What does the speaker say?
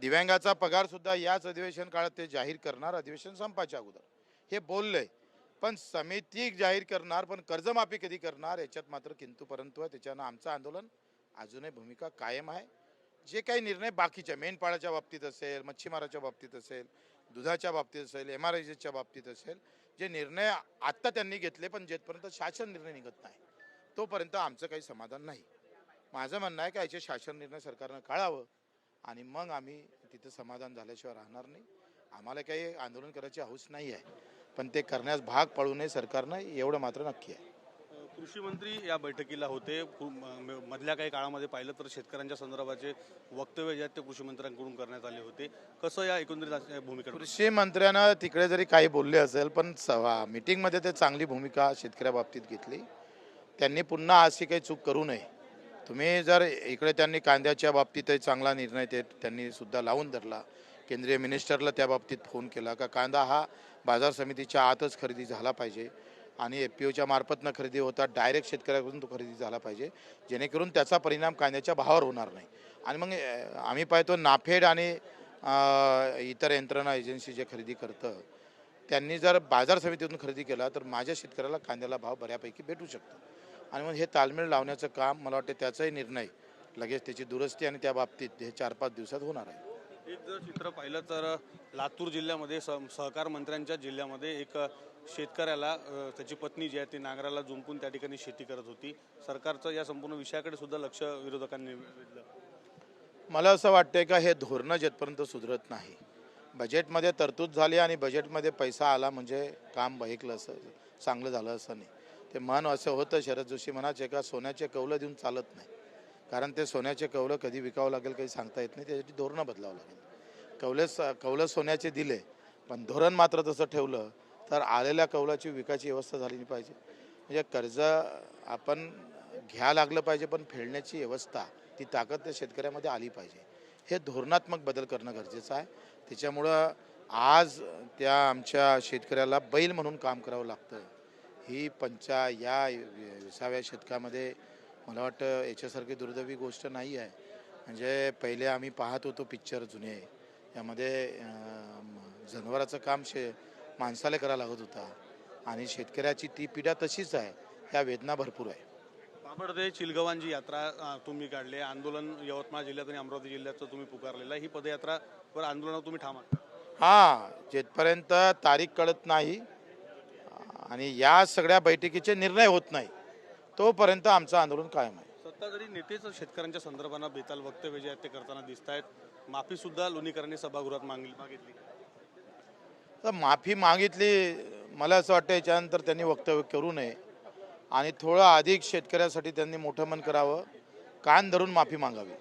दिव्यांगाचा पगारसुद्धा याच अधिवेशन काळात ते जाहीर करणार अधिवेशन संपाच्या अगोदर. हे बोललंय पण समिती जाहीर करणार पण कर्जमाफी कधी करणार याच्यात मात्र किंतु परंतु आहे त्याच्यानं आमचं आंदोलन अजूनही भूमिका कायम आहे. जे काही निर्णय बाकीच्या मेंढपाळाच्या बाबतीत असेल मच्छीमाराच्या बाबतीत असेल दुधाच्या बाबतीत असेल एम आर आयच्या बाबतीत असेल जे निर्णय आत्ता त्यांनी घेतले पण जेथपर्यंत शासन निर्णय निघत नाही तोपर्यंत आमचं काही समाधान नाही. माझं म्हणणं आहे की याचे शासन निर्णय सरकारनं काढावं. आणि मग आम्ही तिथं समाधान झाल्याशिवाय राहणार नाही. आम्हाला काही आंदोलन करायची हौस नाही आहे. पण ते करण्यास भाग पाडू नये सरकारनं एवढं मात्र नक्की आहे. कृषी मंत्री या बैठकीला होते. मधल्या काही काळामध्ये पाहिलं तर शेतकऱ्यांच्या संदर्भाचे वक्तव्य जे आहेत ते कृषी मंत्र्यांकडून करण्यात आले होते. कसं या एकंदरीत भूमिकेकडे कृषी मंत्र्यानं तिकडे जरी काही बोलले असेल पण सभा मीटिंगमध्ये ते चांगली भूमिका शेतकऱ्याबाबतीत घेतली. त्यांनी पुन्हा अशी काही चूक करू नये. तुम्ही जर इकडे त्यांनी कांद्याच्या बाबतीतही चांगला निर्णय ते त्यांनी सुद्धा लावून धरला. केंद्रीय मिनिस्टरला त्या बाबतीत फोन केला का कांदा हा बाजार समितीच्या आतच खरेदी झाला पाहिजे आणि एफ पी ओच्या मार्फतनं खरेदी होता डायरेक्ट शेतकऱ्याकडून तो खरेदी झाला पाहिजे. जेणेकरून त्याचा परिणाम कांद्याच्या भावावर होणार नाही. आणि मग आम्ही पाहतो नाफेड आणि इतर यंत्रणा एजन्सी जे खरेदी करतं त्यांनी जर बाजार समितीतून खरेदी केला तर माझ्या शेतकऱ्याला कांद्याला भाव बऱ्यापैकी भेटू शकतो. आणि मग हे ताळमेळ लावण्याचं काम मला वाटतं त्याचाही निर्णय. लगेच त्याची दुरुस्ती आणि त्या बाबतीत हे चार पाच दिवसात होणार आहे. एक जर चित्र पाहिलं तर लातूर जिल्ह्यामध्ये सह सहकार मंत्र्यांच्या जिल्ह्यामध्ये एक शेतकऱ्याला त्याची पत्नी जी आहे ती नांगराला जुंपून त्या ठिकाणी शेती करत होती. सरकारचं या संपूर्ण विषयाकडे सुद्धा लक्ष विरोधकांनी वेधलं. मला असं वाटतंय का हे धोरणं जेथपर्यंत सुधरत नाही. बजेटमध्ये तरतूद झाली आणि बजेटमध्ये पैसा आला म्हणजे काम बहेकलं असं चांगलं झालं असं नाही. ते मन असं होतं शरद जोशी म्हणाचे का सोन्याचे कौलं देऊन चालत नाही. कारण ते सोन्याचे कौलं कधी विकावं लागेल काही सांगता येत नाही त्यासाठी धोरणं बदलावं लागेल. कवले कौलं सोन्याचे दिले पण धोरण मात्र तसं ठेवलं तर आलेल्या कौलाची विकायची व्यवस्था झाली पाहिजे. म्हणजे कर्ज आपण घ्या लागलं पाहिजे पण फेडण्याची व्यवस्था ती ताकद त्या शेतकऱ्यामध्ये आली पाहिजे. हे धोरणात्मक बदल करणं गरजेचं आहे. त्याच्यामुळं आज त्या आमच्या शेतकऱ्याला बैल म्हणून काम करावं लागतं. ही पंचा या विसाव्या शतकामध्ये मला वाटतं याच्यासारखी दुर्दैवी गोष्ट नाही आहे. म्हणजे पहिले आम्ही पाहत होतो पिक्चर जुने. यामध्ये जनावराचं काम शे माणसाला करायला लागत होता. आणि शेतकऱ्याची ती पिढा तशीच आहे. ह्या वेदना भरपूर आहे. बाबडदे चिलगवांची यात्रा तुम्ही काढली. आंदोलन यवतमाळ जिल्ह्यात आणि अमरावती जिल्ह्याचं तुम्ही पुकारलेलं. ही पदयात्रा वर आंदोलनावर तुम्ही ठामा हां जेथपर्यंत तारीख कळत नाही आणि या सगळ्या बैठकीचे निर्णय होत नाही तोपर्यंत आमचं आंदोलन कायम आहे. सत्ताधारी नेतेच शेतकऱ्यांच्या संदर्भानं बेताल वक्तव्य जे आहेत ते करताना दिसत आहेत माफी सुद्धा लोणीकरांनी सभागृहात मागली मागितली. तर माफी मागितली मला असं वाटतं याच्यानंतर त्यांनी वक्तव्य करू नये आणि थोडं अधिक शेतकऱ्यासाठी त्यांनी मोठं मन करावं. कान धरून माफी मागावी.